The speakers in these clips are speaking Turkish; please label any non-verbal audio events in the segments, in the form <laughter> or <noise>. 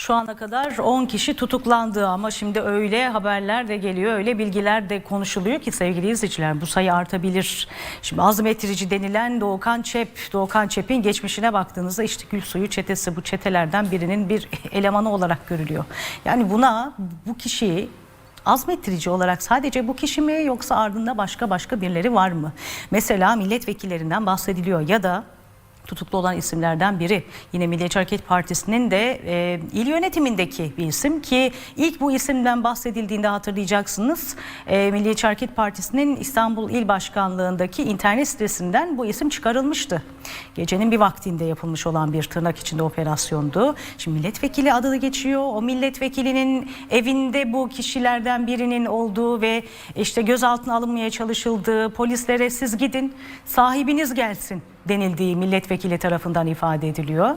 Şu ana kadar 10 kişi tutuklandı ama şimdi öyle haberler de geliyor, öyle bilgiler de konuşuluyor ki sevgili izleyiciler bu sayı artabilir. Şimdi azmettirici denilen Doğukan Çep, Doğukan Çep'in geçmişine baktığınızda işte Gülsuyu çetesi bu çetelerden birinin bir elemanı olarak görülüyor. Yani buna bu kişiyi azmettirici olarak sadece bu kişi mi yoksa ardında başka başka birileri var mı? Mesela milletvekillerinden bahsediliyor ya da tutuklu olan isimlerden biri. Yine Milliyetçi Hareket Partisi'nin de e, il yönetimindeki bir isim ki ilk bu isimden bahsedildiğinde hatırlayacaksınız. E, Milliyetçi Hareket Partisi'nin İstanbul İl Başkanlığındaki internet sitesinden bu isim çıkarılmıştı. Gecenin bir vaktinde yapılmış olan bir tırnak içinde operasyondu. Şimdi milletvekili adı da geçiyor. O milletvekilinin evinde bu kişilerden birinin olduğu ve işte gözaltına alınmaya çalışıldığı, polislere siz gidin, sahibiniz gelsin denildiği milletvekili tarafından ifade ediliyor.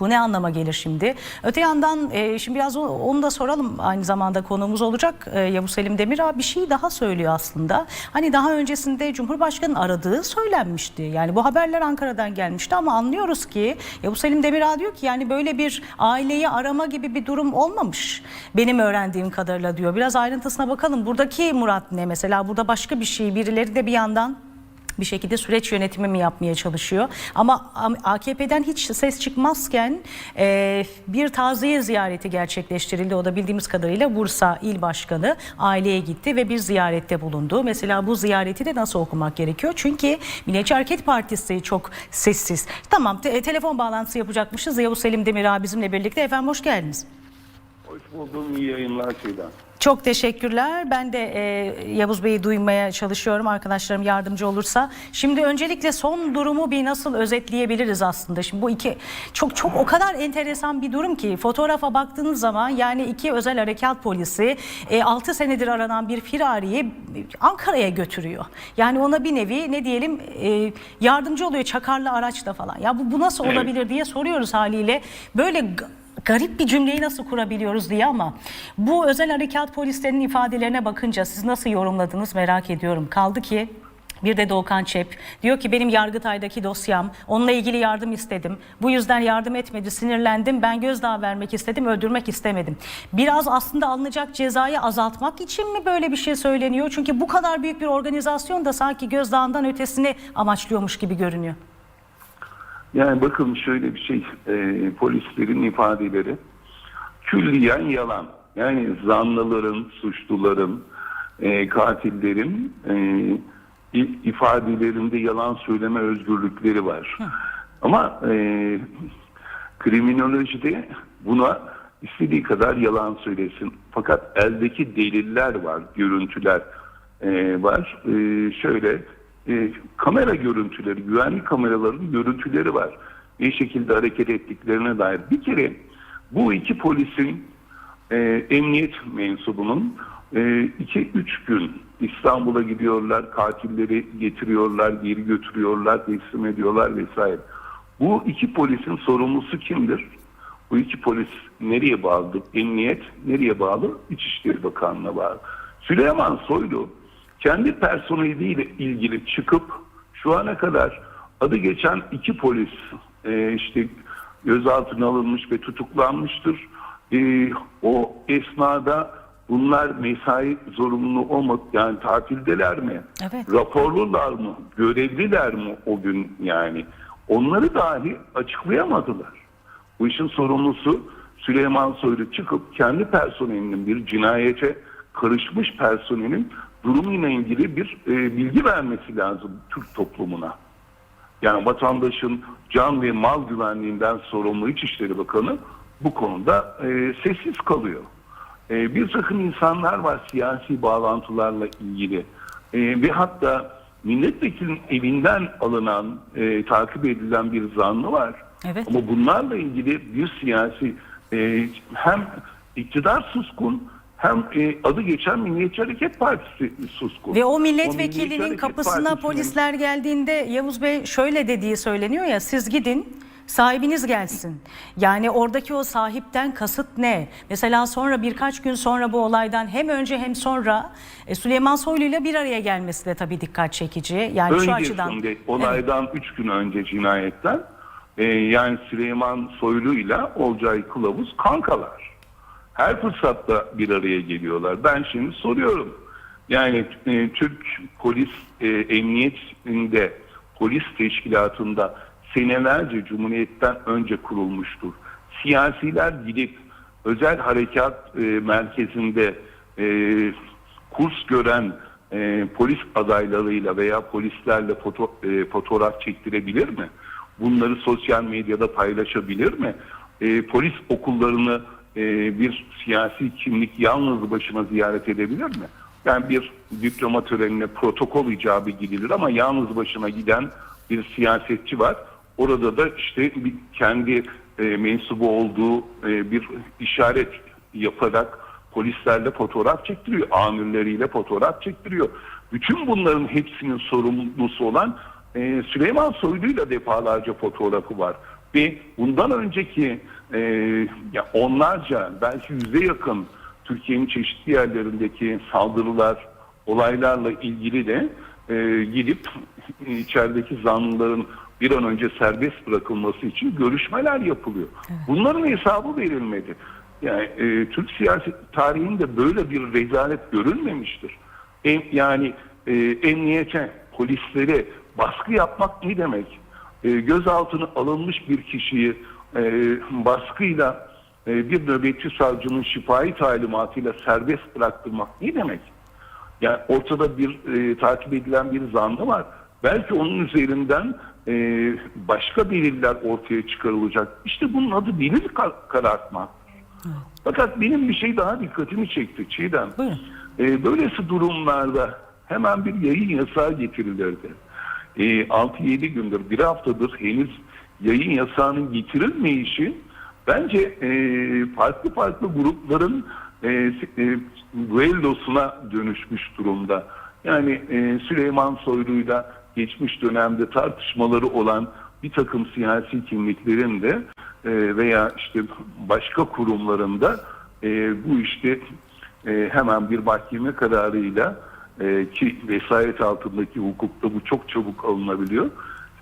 Bu ne anlama gelir şimdi? Öte yandan e, şimdi biraz onu da soralım aynı zamanda konuğumuz olacak e, Yavuz Selim Demirağ bir şey daha söylüyor aslında. Hani daha öncesinde Cumhurbaşkanı'nın aradığı söylenmişti. Yani bu haberler Ankara'dan gelmişti ama anlıyoruz ki Yavuz Selim Demirağ diyor ki yani böyle bir aileyi arama gibi bir durum olmamış. Benim öğrendiğim kadarıyla diyor. Biraz ayrıntısına bakalım. Buradaki Murat ne mesela? Burada başka bir şey. Birileri de bir yandan bir şekilde süreç yönetimi mi yapmaya çalışıyor. Ama AKP'den hiç ses çıkmazken e, bir taziye ziyareti gerçekleştirildi. O da bildiğimiz kadarıyla Bursa İl Başkanı aileye gitti ve bir ziyarette bulundu. Mesela bu ziyareti de nasıl okumak gerekiyor? Çünkü Milliyetçi Hareket Partisi çok sessiz. Tamam te- telefon bağlantısı yapacakmışız. Yavuz Selim Demirağ bizimle birlikte. Efendim hoş geldiniz. Hoş buldum. iyi yayınlar Çiğdem. Çok teşekkürler. Ben de e, Yavuz Bey'i duymaya çalışıyorum. Arkadaşlarım yardımcı olursa. Şimdi öncelikle son durumu bir nasıl özetleyebiliriz aslında? Şimdi bu iki çok çok o kadar enteresan bir durum ki fotoğrafa baktığınız zaman yani iki özel harekat polisi 6 senedir aranan bir firariyi Ankara'ya götürüyor. Yani ona bir nevi ne diyelim e, yardımcı oluyor çakarlı araçla falan. Ya bu, bu nasıl olabilir diye soruyoruz haliyle. Böyle garip bir cümleyi nasıl kurabiliyoruz diye ama bu özel harekat polislerinin ifadelerine bakınca siz nasıl yorumladınız merak ediyorum. Kaldı ki bir de Doğukan Çep diyor ki benim Yargıtay'daki dosyam onunla ilgili yardım istedim. Bu yüzden yardım etmedi sinirlendim ben gözdağı vermek istedim öldürmek istemedim. Biraz aslında alınacak cezayı azaltmak için mi böyle bir şey söyleniyor? Çünkü bu kadar büyük bir organizasyon da sanki gözdağından ötesini amaçlıyormuş gibi görünüyor. Yani bakın şöyle bir şey, e, polislerin ifadeleri külliyen yalan. Yani zanlıların, suçluların, e, katillerin e, ifadelerinde yalan söyleme özgürlükleri var. Ama e, kriminolojide buna istediği kadar yalan söylesin. Fakat eldeki deliller var, görüntüler e, var. E, şöyle e, kamera görüntüleri, güvenlik kameralarının görüntüleri var. Ne şekilde hareket ettiklerine dair. Bir kere bu iki polisin e, emniyet mensubunun 2-3 gün İstanbul'a gidiyorlar, katilleri getiriyorlar, geri götürüyorlar, teslim ediyorlar vesaire. Bu iki polisin sorumlusu kimdir? Bu iki polis nereye bağlı? Emniyet nereye bağlı? İçişleri Bakanlığı'na bağlı. Süleyman Soylu kendi personeliyle ilgili çıkıp şu ana kadar adı geçen iki polis e, işte gözaltına alınmış ve tutuklanmıştır. E, o esnada bunlar mesai zorunlu olmadı yani tatildeler mi? Evet. Raporlular mı? Görevliler mi o gün yani? Onları dahi açıklayamadılar. Bu işin sorumlusu Süleyman Soylu çıkıp kendi personelinin bir cinayete karışmış personelin durumuyla ilgili bir e, bilgi vermesi lazım Türk toplumuna. Yani vatandaşın can ve mal güvenliğinden sorumlu İçişleri Bakanı bu konuda e, sessiz kalıyor. E, bir takım insanlar var siyasi bağlantılarla ilgili E, ve hatta milletvekilinin evinden alınan, e, takip edilen bir zanlı var. Evet. Ama bunlarla ilgili bir siyasi e, hem iktidar suskun hem e, adı geçen Milliyetçi Hareket Partisi suskun. Ve o milletvekilinin Hareket kapısına Partisi'nin- polisler geldiğinde Yavuz Bey şöyle dediği söyleniyor ya siz gidin sahibiniz gelsin. Yani oradaki o sahipten kasıt ne? Mesela sonra birkaç gün sonra bu olaydan hem önce hem sonra e, Süleyman Soylu ile bir araya gelmesi de tabii dikkat çekici. Yani şu açıdan. Öncesinde olaydan 3 gün önce cinayetten e, yani Süleyman Soylu'yla Olcay Kılavuz kankalar. Her fırsatta bir araya geliyorlar. Ben şimdi soruyorum. Yani e, Türk polis e, emniyetinde, polis teşkilatında senelerce Cumhuriyet'ten önce kurulmuştur. Siyasiler gidip özel harekat e, merkezinde e, kurs gören e, polis adaylarıyla veya polislerle foto, e, fotoğraf çektirebilir mi? Bunları sosyal medyada paylaşabilir mi? E, polis okullarını e, bir siyasi kimlik yalnız başına ziyaret edebilir mi? Yani bir diploma törenine protokol icabı gidilir ama yalnız başına giden bir siyasetçi var. Orada da işte bir kendi e, mensubu olduğu e, bir işaret yaparak polislerle fotoğraf çektiriyor, amirleriyle fotoğraf çektiriyor. Bütün bunların hepsinin sorumlusu olan e, Süleyman Soylu'yla defalarca fotoğrafı var. Ve bundan önceki e, ya onlarca belki yüze yakın Türkiye'nin çeşitli yerlerindeki saldırılar, olaylarla ilgili de e, gidip içerideki zanlıların bir an önce serbest bırakılması için görüşmeler yapılıyor. Bunların hesabı verilmedi. Yani e, Türk siyaset tarihinde böyle bir rezalet görülmemiştir. Em, yani e, emniyete, polislere baskı yapmak ne demek? E, gözaltına alınmış bir kişiyi e, baskıyla e, bir nöbetçi savcının şifahi talimatıyla serbest bıraktırmak ne demek? Yani ortada bir e, takip edilen bir zanlı var. Belki onun üzerinden e, başka deliller ortaya çıkarılacak. İşte bunun adı delil kar- karartmak. Fakat benim bir şey daha dikkatimi çekti Çiğdem. Buyurun. E, böylesi durumlarda hemen bir yayın yasağı getirilirdi. E, 6-7 gündür, bir haftadır henüz yayın yasağının getirilmeyişi bence e, farklı farklı grupların e, e, duellosuna dönüşmüş durumda. Yani e, Süleyman Soylu'yla geçmiş dönemde tartışmaları olan bir takım siyasi kimliklerin de e, veya işte başka kurumlarında e, bu işte e, hemen bir mahkeme kararıyla e, ki vesayet altındaki hukukta bu çok çabuk alınabiliyor.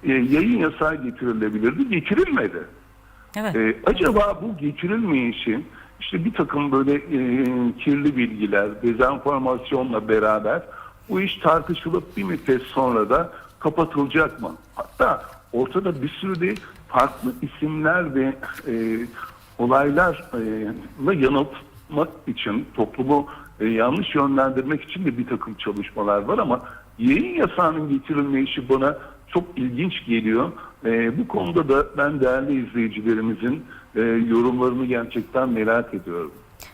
E, yayın yasağı getirilebilirdi, getirilmedi. Evet. Ee, acaba bu geçirilmeyişi işte bir takım böyle e, kirli bilgiler, dezenformasyonla beraber bu iş tartışılıp bir müddet sonra da kapatılacak mı? Hatta ortada bir sürü de farklı isimler ve e, olaylarla yanıltmak için toplumu e, yanlış yönlendirmek için de bir takım çalışmalar var ama yayın yasağının getirilmeyişi bana çok ilginç geliyor. E, bu konuda da ben değerli izleyicilerimizin e, yorumlarını gerçekten merak ediyorum.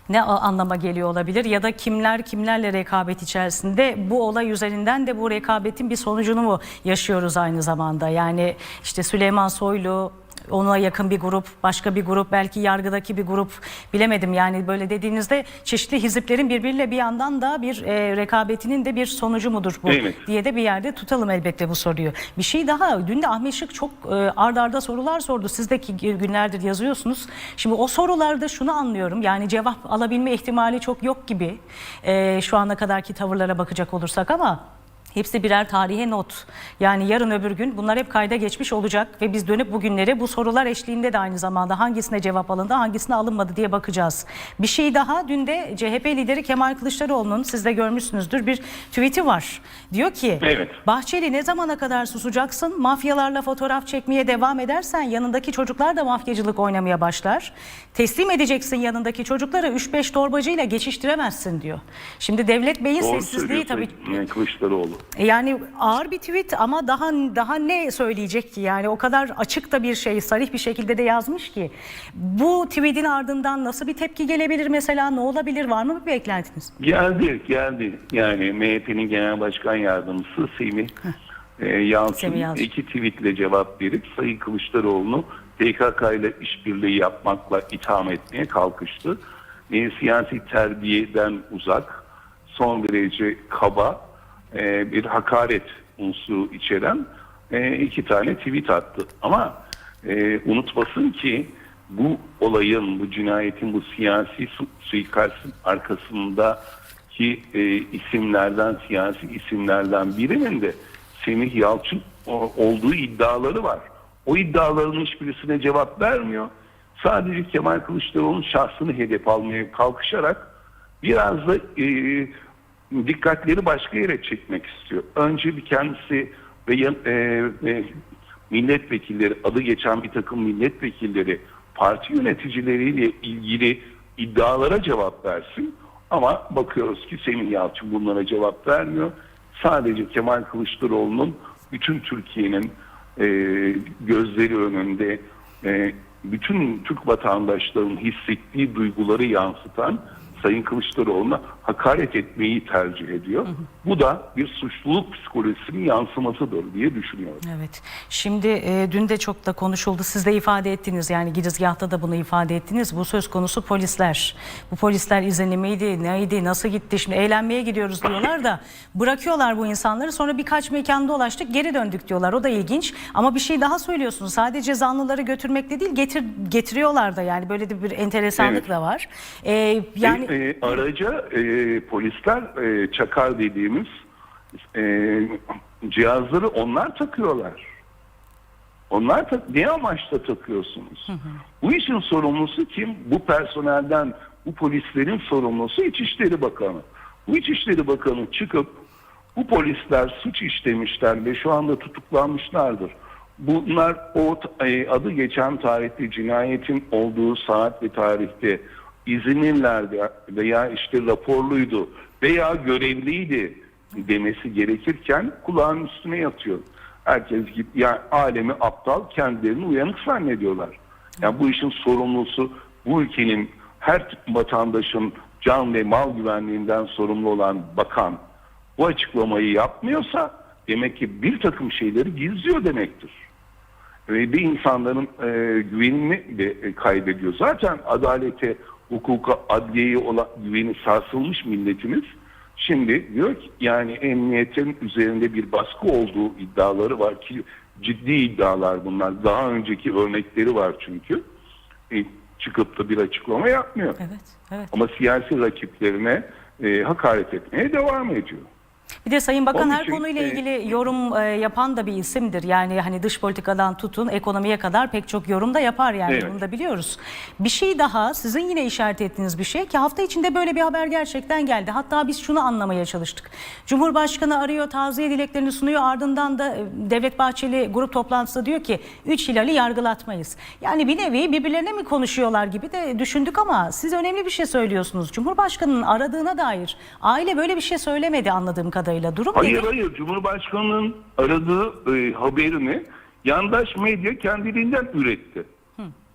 Ne anlama geliyor olabilir ya da kimler kimlerle rekabet içerisinde bu olay üzerinden de bu rekabetin bir sonucunu mu yaşıyoruz aynı zamanda? Yani işte Süleyman Soylu ona yakın bir grup, başka bir grup, belki yargıdaki bir grup bilemedim. Yani böyle dediğinizde çeşitli hiziplerin birbiriyle bir yandan da bir e, rekabetinin de bir sonucu mudur bu Evet. diye de bir yerde tutalım elbette bu soruyu. Bir şey daha dün de Ahmet Şık çok e, ard arda sorular sordu. Siz de günlerdir yazıyorsunuz. Şimdi o sorularda şunu anlıyorum. Yani cevap alabilme ihtimali çok yok gibi. E, şu ana kadarki tavırlara bakacak olursak ama Hepsi birer tarihe not. Yani yarın öbür gün bunlar hep kayda geçmiş olacak ve biz dönüp bugünleri bu sorular eşliğinde de aynı zamanda hangisine cevap alındı, hangisine alınmadı diye bakacağız. Bir şey daha dün de CHP lideri Kemal Kılıçdaroğlu'nun siz de görmüşsünüzdür bir tweet'i var. Diyor ki Evet. Bahçeli ne zamana kadar susacaksın? Mafyalarla fotoğraf çekmeye devam edersen yanındaki çocuklar da mafyacılık oynamaya başlar. Teslim edeceksin yanındaki çocukları 3-5 torbacıyla geçiştiremezsin diyor. Şimdi Devlet Bey'in sessizliği tabii Kılıçdaroğlu. Yani ağır bir tweet ama daha daha ne söyleyecek ki yani o kadar açık da bir şey sarih bir şekilde de yazmış ki bu tweetin ardından nasıl bir tepki gelebilir mesela ne olabilir var mı bir beklentiniz? Geldi, geldi. Yani MHP'nin Genel Başkan Yardımcısı Semih e, Yalçın. iki tweetle cevap verip Sayın Kılıçdaroğlu'nu PKK ile işbirliği yapmakla itham etmeye kalkıştı. E, siyasi terbiyeden uzak, son derece kaba e, bir hakaret unsuru içeren e, iki tane tweet attı. Ama e, unutmasın ki bu olayın, bu cinayetin, bu siyasi su- suikastin arkasındaki e, isimlerden, siyasi isimlerden birinin de Semih Yalçın o- olduğu iddiaları var. o iddiaların hiçbirisine cevap vermiyor. Sadece Kemal Kılıçdaroğlu'nun şahsını hedef almaya kalkışarak biraz da e, dikkatleri başka yere çekmek istiyor. Önce bir kendisi ve e, e, milletvekilleri, adı geçen bir takım milletvekilleri parti yöneticileriyle ilgili iddialara cevap versin. Ama bakıyoruz ki Semih Yalçın bunlara cevap vermiyor. Sadece Kemal Kılıçdaroğlu'nun bütün Türkiye'nin e, gözleri önünde e, bütün Türk vatandaşlarının hissettiği duyguları yansıtan Sayın Kılıçdaroğlu'na hakaret etmeyi tercih ediyor. Bu da bir suçluluk psikolojisinin yansımasıdır diye düşünüyorum. Evet. Şimdi e, dün de çok da konuşuldu. Siz de ifade ettiniz yani girizgahta da bunu ifade ettiniz. Bu söz konusu polisler. Bu polisler izinli miydi, neydi, nasıl gitti? Şimdi eğlenmeye gidiyoruz diyorlar da bırakıyorlar bu insanları. Sonra birkaç mekan dolaştık geri döndük diyorlar. O da ilginç. Ama bir şey daha söylüyorsunuz. Sadece zanlıları götürmekle değil getir, getiriyorlar da yani böyle de bir enteresanlık Evet. da var. E, yani E, araca e, polisler e, çakar dediğimiz e, cihazları onlar takıyorlar. Onlar tak ne amaçla takıyorsunuz? Bu işin sorumlusu kim? Bu personelden, bu polislerin sorumlusu İçişleri Bakanı. Bu İçişleri Bakanı çıkıp bu polisler suç işlemişler ve şu anda tutuklanmışlardır. Bunlar o e, adı geçen tarihte cinayetin olduğu saat ve tarihte izinlilerdi veya işte raporluydu veya görevliydi demesi gerekirken kulağın üstüne yatıyor. Herkes gibi yani alemi aptal kendilerini uyanık zannediyorlar. Yani bu işin sorumlusu bu ülkenin her vatandaşın can ve mal güvenliğinden sorumlu olan bakan bu açıklamayı yapmıyorsa demek ki bir takım şeyleri gizliyor demektir. Ve bir insanların e, güvenini de e, kaybediyor. Zaten adalete, hukuka, adliyeye olan güveni sarsılmış milletimiz şimdi diyor ki yani emniyetin üzerinde bir baskı olduğu iddiaları var ki ciddi iddialar bunlar. Daha önceki örnekleri var çünkü. E, çıkıp da bir açıklama yapmıyor. evet, evet. Ama siyasi rakiplerine e, hakaret etmeye devam ediyor. Bir de Sayın Bakan Onun her için, konuyla e, ilgili yorum e, yapan da bir isimdir. Yani hani dış politikadan tutun ekonomiye kadar pek çok yorum da yapar yani Evet. bunu da biliyoruz. Bir şey daha sizin yine işaret ettiğiniz bir şey ki hafta içinde böyle bir haber gerçekten geldi. Hatta biz şunu anlamaya çalıştık. Cumhurbaşkanı arıyor taziye dileklerini sunuyor ardından da e, Devlet Bahçeli grup toplantısında diyor ki 3 Hilal'i yargılatmayız. Yani bir nevi birbirlerine mi konuşuyorlar gibi de düşündük ama siz önemli bir şey söylüyorsunuz. Cumhurbaşkanının aradığına dair aile böyle bir şey söylemedi anladığım kadarıyla. Durum Hayır nedir? hayır Cumhurbaşkanı'nın aradığı e, haberini yandaş medya kendiliğinden üretti.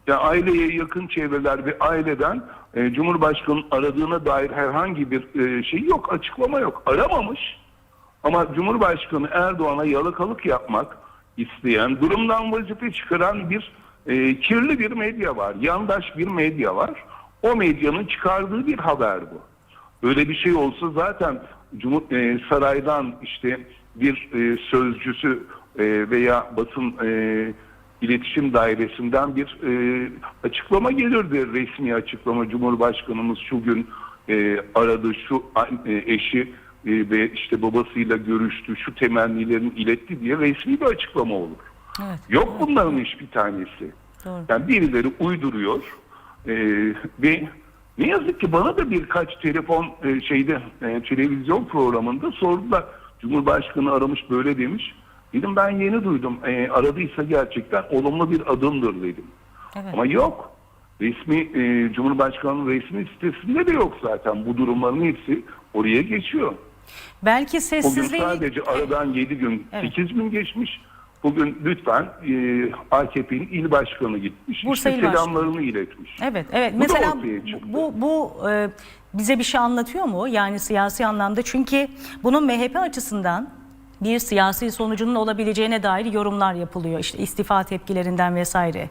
Yani aileye yakın çevreler ve aileden e, Cumhurbaşkanı'nın aradığına dair herhangi bir e, şey yok, açıklama yok. Aramamış ama Cumhurbaşkanı Erdoğan'a yalakalık yapmak isteyen, durumdan vazife çıkaran bir e, kirli bir medya var. Yandaş bir medya var. O medyanın çıkardığı bir haber bu. Öyle bir şey olsa zaten Cumhur e, saraydan işte bir e, sözcüsü e, veya basın e, iletişim dairesinden bir e, açıklama gelirdi resmi açıklama Cumhurbaşkanımız şu gün e, aradı şu e, eşi e, ve işte babasıyla görüştü şu temennilerini iletti diye resmi bir açıklama olur. Evet. Yok bunların hiçbir tanesi. Doğru. Yani birileri uyduruyor e, ve ne yazık ki bana da birkaç telefon e, şeyde e, televizyon programında sordular. Cumhurbaşkanı aramış böyle demiş. Dedim ben yeni duydum. E, aradıysa gerçekten olumlu bir adımdır dedim. Evet. Ama yok. Resmi e, Cumhurbaşkanı'nın resmi sitesinde de yok zaten. Bu durumların hepsi oraya geçiyor. Belki sessizliği sadece aradan 7 gün, Evet. 8 gün geçmiş. Bugün lütfen e, AKP'nin il başkanı gitmiş. Bursa işte İl Başkanı. selamlarını iletmiş. Evet, evet. Bu Mesela bu bu e, bize bir şey anlatıyor mu? Yani siyasi anlamda çünkü bunun MHP açısından bir siyasi sonucunun olabileceğine dair yorumlar yapılıyor. İşte istifa tepkilerinden vesaire.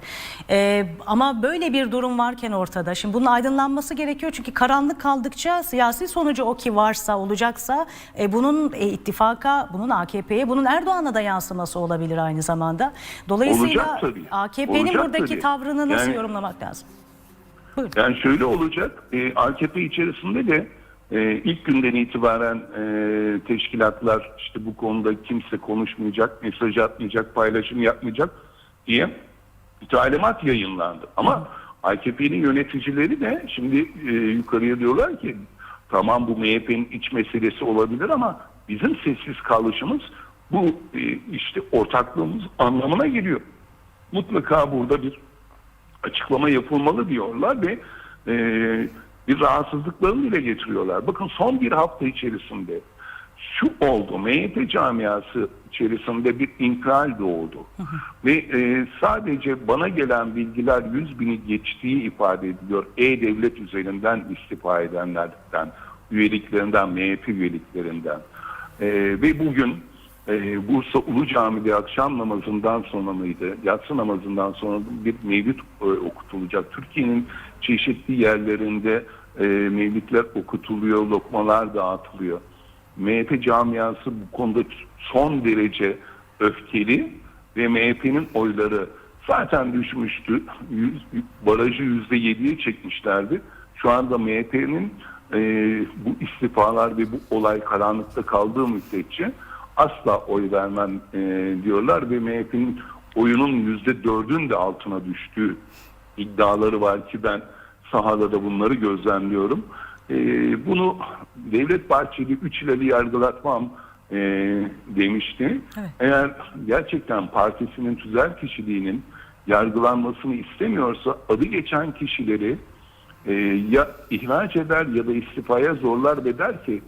E, ama böyle bir durum varken ortada. Şimdi bunun aydınlanması gerekiyor. Çünkü karanlık kaldıkça siyasi sonucu o ki varsa olacaksa e, bunun e, ittifaka, bunun AKP'ye, bunun Erdoğan'a da yansıması olabilir aynı zamanda. Dolayısıyla. AKP'nin buradaki tabii. tavrını nasıl Yani- yorumlamak lazım? Buyurun. Yani şöyle olacak. E, AKP içerisinde de e, ilk günden itibaren e, teşkilatlar işte bu konuda kimse konuşmayacak, mesaj atmayacak, paylaşım yapmayacak diye bir talimat yayınlandı. Ama AKP'nin yöneticileri de şimdi e, yukarıya diyorlar ki tamam bu MHP'nin iç meselesi olabilir ama bizim sessiz kalışımız bu e, işte ortaklığımız anlamına geliyor. Mutlaka burada bir açıklama yapılmalı diyorlar ve e, bir rahatsızlıklarını dile getiriyorlar. Bakın son bir hafta içerisinde şu oldu. MHP camiası içerisinde bir infial doğdu. Ve e, sadece bana gelen bilgiler 100 bini geçtiği ifade ediliyor. E-Devlet üzerinden istifa edenlerden, üyeliklerinden, MHP üyeliklerinden. E, ve bugün e, Bursa Ulu Cami'de akşam namazından sonra mıydı? Yatsı namazından sonra bir mevlüt e, okutulacak. Türkiye'nin çeşitli yerlerinde e, okutuluyor, lokmalar dağıtılıyor. MHP camiası bu konuda son derece öfkeli ve MHP'nin oyları zaten düşmüştü. Barajı yüzde yediye çekmişlerdi. Şu anda MHP'nin e, bu istifalar ve bu olay karanlıkta kaldığı müddetçe asla oy vermem e, diyorlar ve MHP'nin oyunun yüzde dördün de altına düştüğü iddiaları var ki ben sahada da bunları gözlemliyorum. E, bunu Devlet Bahçeli 3 ileri yargılatmam e, demişti. Evet. Eğer gerçekten partisinin tüzel kişiliğinin yargılanmasını istemiyorsa adı geçen kişileri e, ya ihraç eder ya da istifaya zorlar ve der ki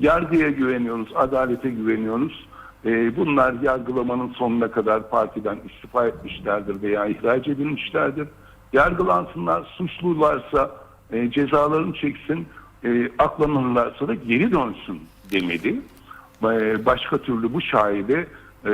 yargıya güveniyoruz, adalete güveniyoruz. E, bunlar yargılamanın sonuna kadar partiden istifa etmişlerdir veya ihraç edilmişlerdir. Yargılansınlar, suçlularsa e, cezalarını çeksin, e, aklanırlarsa da geri dönsün demedi. E, başka türlü bu şaibe e,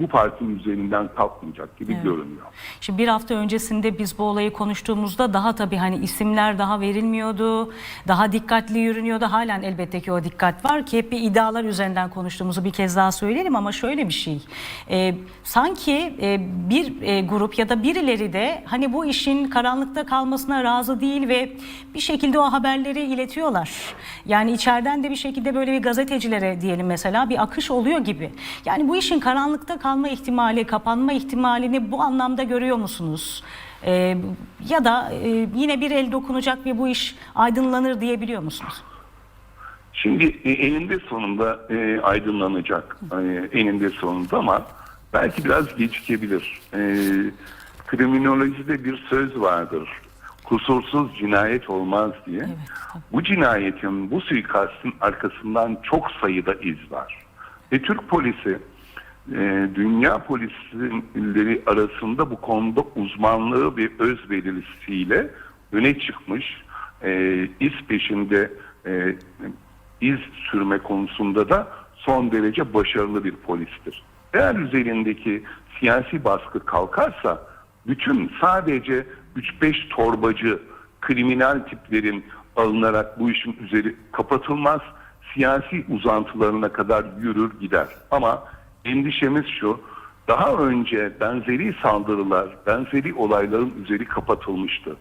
bu partinin üzerinden kalkmayacak gibi Evet. görünüyor. Şimdi bir hafta öncesinde biz bu olayı konuştuğumuzda daha tabii hani isimler daha verilmiyordu, daha dikkatli yürünüyordu. Halen elbette ki o dikkat var ki hep bir iddialar üzerinden konuştuğumuzu bir kez daha söyleyelim ama şöyle bir şey. Ee, sanki e, bir e, grup ya da birileri de hani bu işin karanlıkta kalmasına razı değil ve bir şekilde o haberleri iletiyorlar. Yani içeriden de bir şekilde böyle bir gazetecilere diyelim mesela bir akış oluyor gibi. Yani bu işin karanlıkta kalma ihtimali, kapanma ihtimalini bu anlamda görüyor musunuz? Ee, ya da e, yine bir el dokunacak ve bu iş aydınlanır diyebiliyor musunuz? Şimdi e, eninde sonunda e, aydınlanacak e, eninde sonunda ama belki biraz gecikebilir. E, kriminolojide bir söz vardır. Kusursuz cinayet olmaz diye. Evet, tabii. Bu cinayetin, bu suikastın arkasından çok sayıda iz var. Ve Türk polisi e, dünya polisleri arasında bu konuda uzmanlığı ve özverilisiyle öne çıkmış. E, iz peşinde e, iz sürme konusunda da son derece başarılı bir polistir. Eğer üzerindeki siyasi baskı kalkarsa bütün sadece 3-5 torbacı kriminal tiplerin alınarak bu işin üzeri kapatılmaz. Siyasi uzantılarına kadar yürür gider. Ama endişemiz şu. Daha önce benzeri saldırılar, benzeri olayların üzeri kapatılmıştı.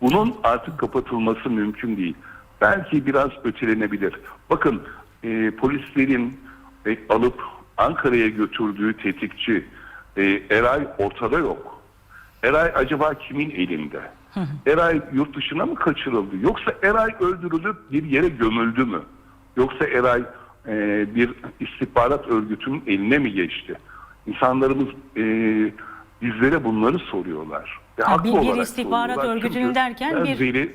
Bunun artık kapatılması mümkün değil. Belki biraz ötelenebilir. Bakın e, polislerin e, alıp Ankara'ya götürdüğü tetikçi e, Eray ortada yok. Eray acaba kimin elinde? Eray yurt dışına mı kaçırıldı? Yoksa Eray öldürülüp bir yere gömüldü mü? Yoksa Eray e, bir istihbarat örgütünün eline mi geçti? İnsanlarımız e, bizlere bunları soruyorlar. Ve Ha, bir- bir istihbarat örgütünün derken bir bir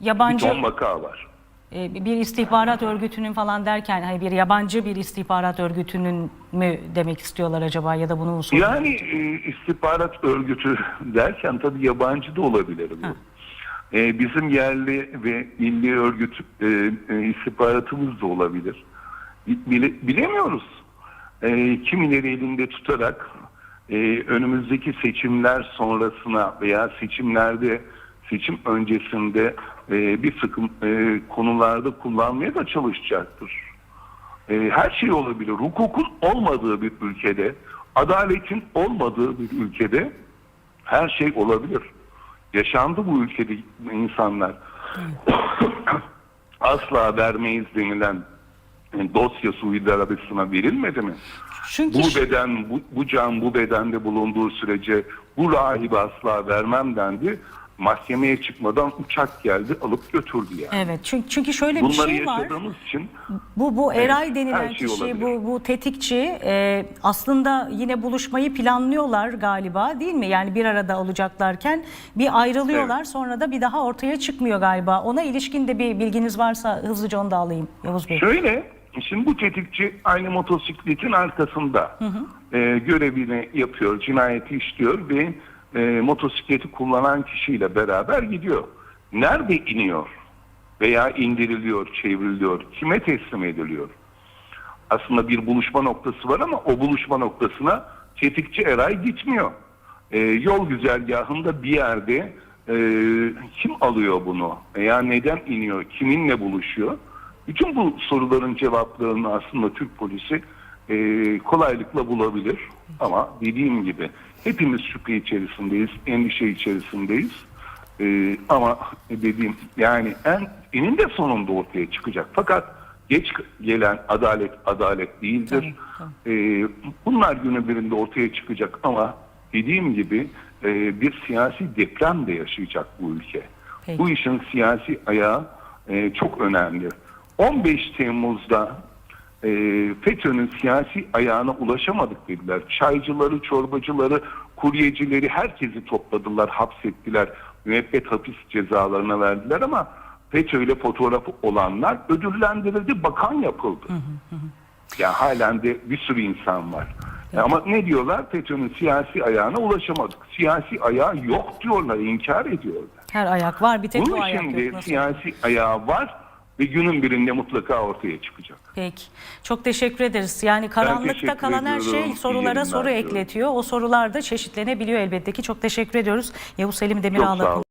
Yabancı ton vaka var. e, bir istihbarat örgütünün falan derken hani bir yabancı bir istihbarat örgütünün mü demek istiyorlar acaba ya da bunu soruyorlar? Yani e, istihbarat örgütü derken tabii yabancı da olabilir bu. E, bizim yerli ve milli örgüt e, e, istihbaratımız da olabilir. Bile- bilemiyoruz. E, kimileri elinde tutarak e, önümüzdeki seçimler sonrasına veya seçimlerde seçim öncesinde e, bir takım e, konularda kullanmaya da çalışacaktır. E, her şey olabilir. Hukukun olmadığı bir ülkede, adaletin olmadığı bir ülkede her şey olabilir. Yaşandı bu ülkede insanlar. <coughs> Asla vermeyiz denilen dosya Suudi Arabistan'a verilmedi mi? Çünkü Bu beden, bu, bu can bu bedende bulunduğu sürece bu rahibi asla vermem dendi. Mahkemeye çıkmadan uçak geldi alıp götürdü yani. evet çünkü, çünkü şöyle bir Bunları şey var. yaşadığımız için Bu bu Eray Evet, denilen şey kişi, olabilir. bu bu tetikçi e, aslında yine buluşmayı planlıyorlar galiba değil mi? Yani bir arada olacaklarken bir ayrılıyorlar, sonra da bir daha ortaya çıkmıyor galiba. Ona ilişkin de bir bilginiz varsa hızlıca onu da alayım Yavuz Bey. Şöyle, şimdi bu tetikçi aynı motosikletin arkasında e, görevini yapıyor, cinayeti işliyor ve e, motosikleti kullanan kişiyle beraber gidiyor. Nerede iniyor veya indiriliyor, çevriliyor, kime teslim ediliyor? Aslında bir buluşma noktası var ama o buluşma noktasına tetikçi Eray gitmiyor. E, yol güzergahında bir yerde e, kim alıyor bunu veya neden iniyor, kiminle buluşuyor? Bütün bu soruların cevaplarını aslında Türk polisi e, kolaylıkla bulabilir. Ama dediğim gibi hepimiz şüphe içerisindeyiz, endişe içerisindeyiz. E, ama dediğim yani en eninde sonunda ortaya çıkacak. Fakat geç gelen adalet adalet değildir. E, bunlar günü birinde ortaya çıkacak ama dediğim gibi e, bir siyasi deprem de yaşayacak bu ülke. Peki. Bu işin siyasi ayağı e, çok önemli. 15 Temmuz'da e, FETÖ'nün siyasi ayağına ulaşamadık dediler. Çaycıları, çorbacıları, kuryecileri herkesi topladılar, hapsettiler. Müebbet hapis cezalarına verdiler ama FETÖ ile fotoğrafı olanlar ödüllendirildi, bakan yapıldı. Ya halen de bir sürü insan var. Ama ne diyorlar? FETÖ'nün siyasi ayağına ulaşamadık. Siyasi ayağı yok diyorlar, inkar ediyorlar. Her ayak var bir tek bu Bunun ayak şimdi yok. Nasıl? siyasi ayağı var ve günün birinde mutlaka ortaya çıkacak. Peki. Çok teşekkür ederiz. Yani karanlıkta kalan her ediyorum. şey sorulara soru ekletiyor. O sorular da çeşitlenebiliyor elbette ki. Çok teşekkür ediyoruz. Yavuz Selim Çok olun.